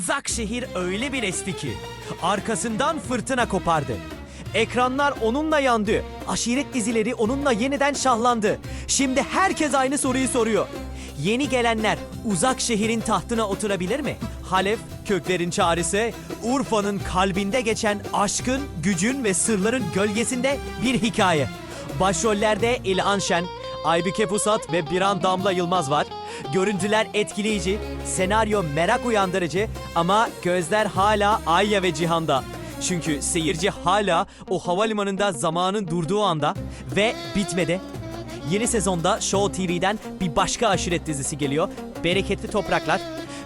Uzak şehir öyle bir esti ki arkasından fırtına kopardı. Ekranlar onunla yandı. Aşiret dizileri onunla yeniden şahlandı. Şimdi herkes aynı soruyu soruyor. Yeni gelenler uzak şehrin tahtına oturabilir mi? Halef köklerin çağrısı, Urfa'nın kalbinde geçen aşkın, gücün ve sırların gölgesinde bir hikaye. Başrollerde İlhan Şen, Aybüke Pusat ve Biran Damla Yılmaz var. Görüntüler etkileyici, senaryo merak uyandırıcı ama gözler hala Ayya ve Cihan'da. Çünkü seyirci hala o havalimanında zamanın durduğu anda ve bitmedi. Yeni sezonda Show TV'den bir başka aşiret dizisi geliyor. Bereketli Topraklar.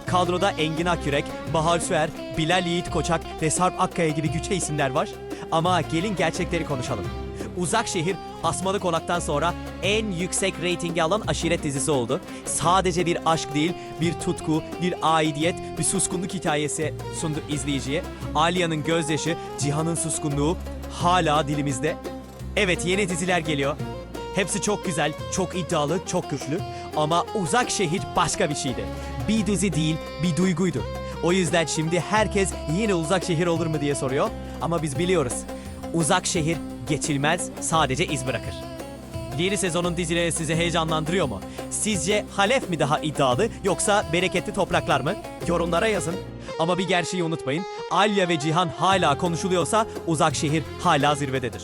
Kadroda Engin Akyürek, Bahar Süer, Bilal Yiğit Koçak ve Sarp Akkaya gibi güçlü isimler var. Ama gelin gerçekleri konuşalım. Uzak Şehir, Asmalı Konak'tan sonra en yüksek reytingi alan aşiret dizisi oldu. Sadece bir aşk değil, bir tutku, bir aidiyet, bir suskunluk hikayesi sundu izleyiciye. Alya'nın gözyaşı, Cihan'ın suskunluğu hala dilimizde. Evet yeni diziler geliyor. Hepsi çok güzel, çok iddialı, çok güçlü. Ama Uzak Şehir başka bir şeydi. Bir dizi değil, bir duyguydu. O yüzden şimdi herkes yine Uzak Şehir olur mu diye soruyor. Ama biz biliyoruz. Uzak Şehir geçilmez, sadece iz bırakır. Yeni sezonun dizileri sizi heyecanlandırıyor mu? Sizce Halef mi daha iddialı yoksa Bereketli Topraklar mı? Yorumlara yazın. Ama bir gerçeği unutmayın. Alya ve Cihan hala konuşuluyorsa Uzak Şehir hala zirvededir.